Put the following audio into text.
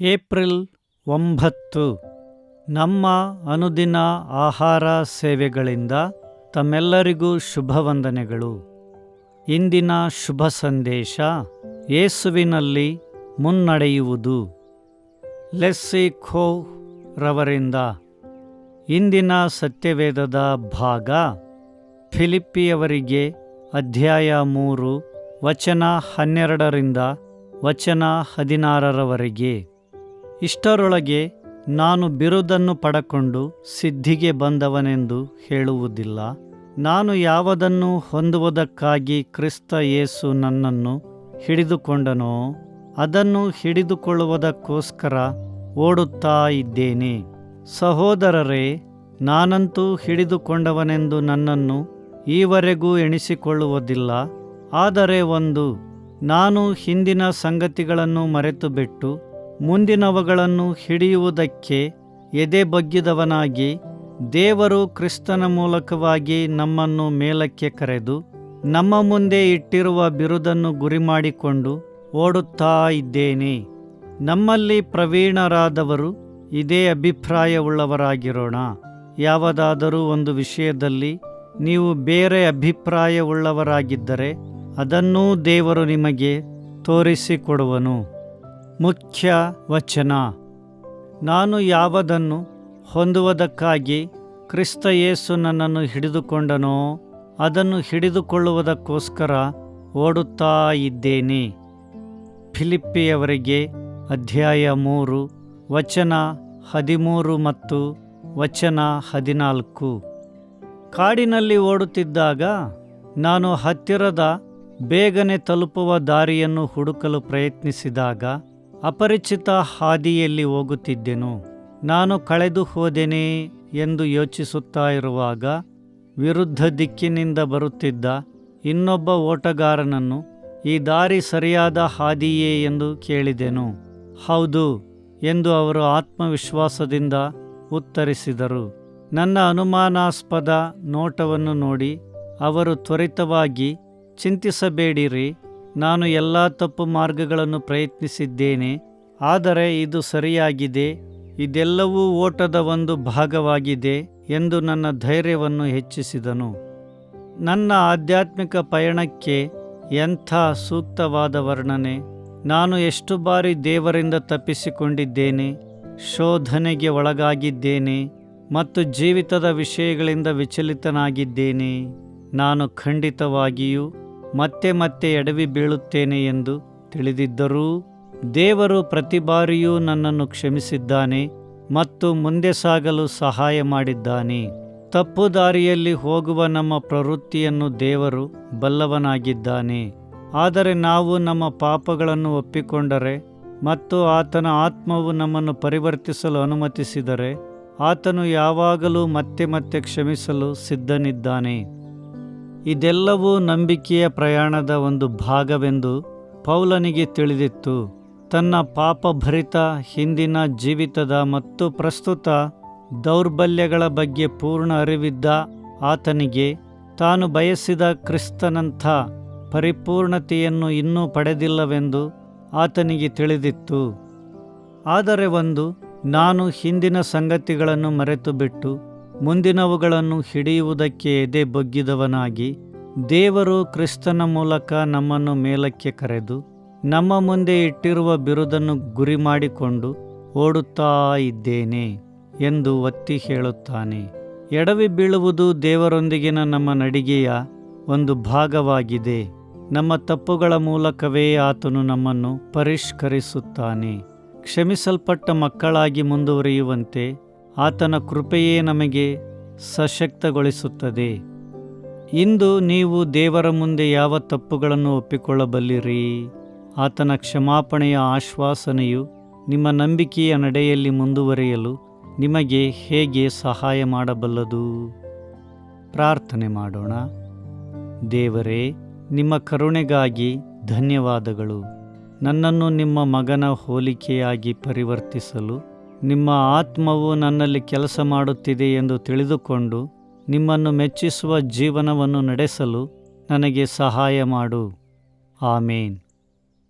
April ಒಂಬತ್ತು. ನಮ್ಮ ಅನುದಿನ ಆಹಾರ ಸೇವೆಗಳಿಂದ ತಮ್ಮೆಲ್ಲರಿಗೂ ಶುಭವಂದನೆಗಳು. ಇಂದಿನ ಶುಭ ಸಂದೇಶ ಯೇಸುವಿನಲ್ಲಿ ಮುನ್ನಡೆಯುವುದು. ಲೆಸ್ಸಿ ಖೋ ರವರಿಂದ. ಇಂದಿನ ಸತ್ಯವೇದದ ಭಾಗ ಫಿಲಿಪ್ಪಿಯವರಿಗೆ ಅಧ್ಯಾಯ ಮೂರು, ವಚನ ಹನ್ನೆರಡರಿಂದ ವಚನ ಹದಿನಾರರವರೆಗೆ. ಇಷ್ಟರೊಳಗೆ ನಾನು ಬಿರುದನ್ನು ಪಡಕೊಂಡು ಸಿದ್ಧಿಗೆ ಬಂದವನೆಂದು ಹೇಳುವುದಿಲ್ಲ. ನಾನು ಯಾವುದನ್ನು ಹೊಂದುವುದಕ್ಕಾಗಿ ಕ್ರಿಸ್ತ ಯೇಸು ನನ್ನನ್ನು ಹಿಡಿದುಕೊಂಡನೋ, ಅದನ್ನು ಹಿಡಿದುಕೊಳ್ಳುವುದಕ್ಕೋಸ್ಕರ ಓಡುತ್ತಾ ಇದ್ದೇನೆ. ಸಹೋದರರೇ, ನಾನಂತೂ ಹಿಡಿದುಕೊಂಡವನೆಂದು ನನ್ನನ್ನು ಈವರೆಗೂ ಎಣಿಸಿಕೊಳ್ಳುವುದಿಲ್ಲ. ಆದರೆ ಒಂದು, ನಾನು ಹಿಂದಿನ ಸಂಗತಿಗಳನ್ನು ಮರೆತು ಬಿಟ್ಟು ಮುಂದಿನವುಗಳನ್ನು ಹಿಡಿಯುವುದಕ್ಕೆ ಎದೆ ಬಗ್ಗಿದವನಾಗಿ ದೇವರು ಕ್ರಿಸ್ತನ ಮೂಲಕವಾಗಿ ನಮ್ಮನ್ನು ಮೇಲಕ್ಕೆ ಕರೆದು ನಮ್ಮ ಮುಂದೆ ಇಟ್ಟಿರುವ ಬಿರುದನ್ನು ಗುರಿ ಮಾಡಿಕೊಂಡು ಓಡುತ್ತಾ ಇದ್ದೇನೆ. ನಮ್ಮಲ್ಲಿ ಪ್ರವೀಣರಾದವರು ಇದೇ ಅಭಿಪ್ರಾಯವುಳ್ಳವರಾಗಿರೋಣ. ಯಾವುದಾದರೂ ಒಂದು ವಿಷಯದಲ್ಲಿ ನೀವು ಬೇರೆ ಅಭಿಪ್ರಾಯವುಳ್ಳವರಾಗಿದ್ದರೆ ಅದನ್ನೂ ದೇವರು ನಿಮಗೆ ತೋರಿಸಿಕೊಡುವನು. ಮುಖ್ಯ ವಚನ. ನಾನು ಯಾವುದನ್ನು ಹೊಂದುವುದಕ್ಕಾಗಿ ಕ್ರಿಸ್ತ ಯೇಸು ನನ್ನನ್ನು ಹಿಡಿದುಕೊಂಡನೋ ಅದನ್ನು ಹಿಡಿದುಕೊಳ್ಳುವುದಕ್ಕೋಸ್ಕರ ಓಡುತ್ತಾ ಇದ್ದೇನೆ. ಫಿಲಿಪ್ಪಿಯವರಿಗೆ ಅಧ್ಯಾಯ ಮೂರು, ವಚನ ಹದಿಮೂರು ಮತ್ತು ವಚನ ಹದಿನಾಲ್ಕು. ಕಾಡಿನಲ್ಲಿ ಓಡುತ್ತಿದ್ದಾಗ ನಾನು ಹತ್ತಿರದ ಬೇಗನೆ ತಲುಪುವ ದಾರಿಯನ್ನು ಹುಡುಕಲು ಪ್ರಯತ್ನಿಸಿದಾಗ ಅಪರಿಚಿತ ಹಾದಿಯಲ್ಲಿ ಹೋಗುತ್ತಿದ್ದೆನು. ನಾನು ಕಳೆದು ಹೋದೆನೇ ಎಂದು ಯೋಚಿಸುತ್ತಾ ಇರುವಾಗ ವಿರುದ್ಧ ದಿಕ್ಕಿನಿಂದ ಬರುತ್ತಿದ್ದ ಇನ್ನೊಬ್ಬ ಓಟಗಾರನನ್ನು ಈ ದಾರಿ ಸರಿಯಾದ ಹಾದಿಯೇ ಎಂದು ಕೇಳಿದೆನು. ಹೌದು ಎಂದು ಅವರು ಆತ್ಮವಿಶ್ವಾಸದಿಂದ ಉತ್ತರಿಸಿದರು. ನನ್ನ ಅನುಮಾನಾಸ್ಪದ ನೋಟವನ್ನು ನೋಡಿ ಅವರು ತ್ವರಿತವಾಗಿ, ಚಿಂತಿಸಬೇಡಿರಿ ನಾನು ಎಲ್ಲ ತಪ್ಪು ಮಾರ್ಗಗಳನ್ನು ಪ್ರಯತ್ನಿಸಿದ್ದೇನೆ, ಆದರೆ ಇದು ಸರಿಯಾಗಿದೆ, ಇದೆಲ್ಲವೂ ಓಟದ ಒಂದು ಭಾಗವಾಗಿದೆ ಎಂದು ನನ್ನ ಧೈರ್ಯವನ್ನು ಹೆಚ್ಚಿಸಿದನು. ನನ್ನ ಆಧ್ಯಾತ್ಮಿಕ ಪಯಣಕ್ಕೆ ಎಂಥ ಸೂಕ್ತವಾದ ವರ್ಣನೆ! ನಾನು ಎಷ್ಟು ಬಾರಿ ದೇವರಿಂದ ತಪ್ಪಿಸಿಕೊಂಡಿದ್ದೇನೆ, ಶೋಧನೆಗೆ ಒಳಗಾಗಿದ್ದೇನೆ ಮತ್ತು ಜೀವಿತದ ವಿಷಯಗಳಿಂದ ವಿಚಲಿತನಾಗಿದ್ದೇನೆ, ನಾನು ಖಂಡಿತವಾಗಿಯೂ ಮತ್ತೆ ಮತ್ತೆ ಎಡವಿ ಬೀಳುತ್ತೇನೆ ಎಂದು ತಿಳಿದಿದ್ದರೂ ದೇವರು ಪ್ರತಿ ಬಾರಿಯೂ ನನ್ನನ್ನು ಕ್ಷಮಿಸಿದ್ದಾನೆ ಮತ್ತು ಮುಂದೆ ಸಾಗಲು ಸಹಾಯ ಮಾಡಿದ್ದಾನೆ. ತಪ್ಪು ದಾರಿಯಲ್ಲಿ ಹೋಗುವ ನಮ್ಮ ಪ್ರವೃತ್ತಿಯನ್ನು ದೇವರು ಬಲ್ಲವನಾಗಿದ್ದಾನೆ. ಆದರೆ ನಾವು ನಮ್ಮ ಪಾಪಗಳನ್ನು ಒಪ್ಪಿಕೊಂಡರೆ ಮತ್ತು ಆತನ ಆತ್ಮವು ನಮ್ಮನ್ನು ಪರಿವರ್ತಿಸಲು ಅನುಮತಿಸಿದರೆ ಆತನು ಯಾವಾಗಲೂ ಮತ್ತೆ ಮತ್ತೆ ಕ್ಷಮಿಸಲು ಸಿದ್ಧನಿದ್ದಾನೆ. ಇದೆಲ್ಲವೂ ನಂಬಿಕೆಯ ಪ್ರಯಾಣದ ಒಂದು ಭಾಗವೆಂದು ಪೌಲನಿಗೆ ತಿಳಿದಿತ್ತು. ತನ್ನ ಪಾಪಭರಿತ ಹಿಂದಿನ ಜೀವಿತದ ಮತ್ತು ಪ್ರಸ್ತುತ ದೌರ್ಬಲ್ಯಗಳ ಬಗ್ಗೆ ಪೂರ್ಣ ಅರಿವಿದ್ದ ಆತನಿಗೆ ತಾನು ಬಯಸಿದ ಕ್ರಿಸ್ತನಂಥ ಪರಿಪೂರ್ಣತೆಯನ್ನು ಇನ್ನೂ ಪಡೆದಿಲ್ಲವೆಂದು ಆತನಿಗೆ ತಿಳಿದಿತ್ತು. ಆದರೆ ಒಂದು, ನಾನು ಹಿಂದಿನ ಸಂಗತಿಗಳನ್ನು ಮರೆತು ಬಿಟ್ಟು ಮುಂದಿನವುಗಳನ್ನು ಹಿಡಿಯುವುದಕ್ಕೆ ಎದೆ ಬಗ್ಗಿದವನಾಗಿ ದೇವರು ಕ್ರಿಸ್ತನ ಮೂಲಕ ನಮ್ಮನ್ನು ಮೇಲಕ್ಕೆ ಕರೆದು ನಮ್ಮ ಮುಂದೆ ಇಟ್ಟಿರುವ ಬಿರುದನ್ನು ಗುರಿ ಮಾಡಿಕೊಂಡು ಓಡುತ್ತಾ ಇದ್ದೇನೆ ಎಂದು ಒತ್ತಿ ಹೇಳುತ್ತಾನೆ. ಎಡವಿ ಬೀಳುವುದು ದೇವರೊಂದಿಗಿನ ನಮ್ಮ ನಡಿಗೆಯ ಒಂದು ಭಾಗವಾಗಿದೆ. ನಮ್ಮ ತಪ್ಪುಗಳ ಮೂಲಕವೇ ಆತನು ನಮ್ಮನ್ನು ಪರಿಷ್ಕರಿಸುತ್ತಾನೆ. ಕ್ಷಮಿಸಲ್ಪಟ್ಟ ಮಕ್ಕಳಾಗಿ ಮುಂದುವರಿಯುವಂತೆ ಆತನ ಕೃಪೆಯೇ ನಮಗೆ ಸಶಕ್ತಗೊಳಿಸುತ್ತದೆ. ಇಂದು ನೀವು ದೇವರ ಮುಂದೆ ಯಾವ ತಪ್ಪುಗಳನ್ನು ಒಪ್ಪಿಕೊಳ್ಳಬಲ್ಲಿರಿ? ಆತನ ಕ್ಷಮಾಪಣೆಯ ಆಶ್ವಾಸನೆಯು ನಿಮ್ಮ ನಂಬಿಕೆಯ ನಡೆಯಲ್ಲಿ ಮುಂದುವರಿಯಲು ನಿಮಗೆ ಹೇಗೆ ಸಹಾಯ ಮಾಡಬಲ್ಲದು? ಪ್ರಾರ್ಥನೆ ಮಾಡೋಣ. ದೇವರೇ, ನಿಮ್ಮ ಕರುಣೆಗಾಗಿ ಧನ್ಯವಾದಗಳು. ನನ್ನನ್ನು ನಿಮ್ಮ ಮಗನ ಹೋಲಿಕೆಯಾಗಿ ಪರಿವರ್ತಿಸಲು ನಿಮ್ಮ ಆತ್ಮವು ನನ್ನಲ್ಲಿ ಕೆಲಸ ಮಾಡುತ್ತಿದೆ ಎಂದು ತಿಳಿದುಕೊಂಡು ನಿಮ್ಮನ್ನು ಮೆಚ್ಚಿಸುವ ಜೀವನವನ್ನು ನಡೆಸಲು ನನಗೆ ಸಹಾಯ ಮಾಡು. ಆಮೇನ್.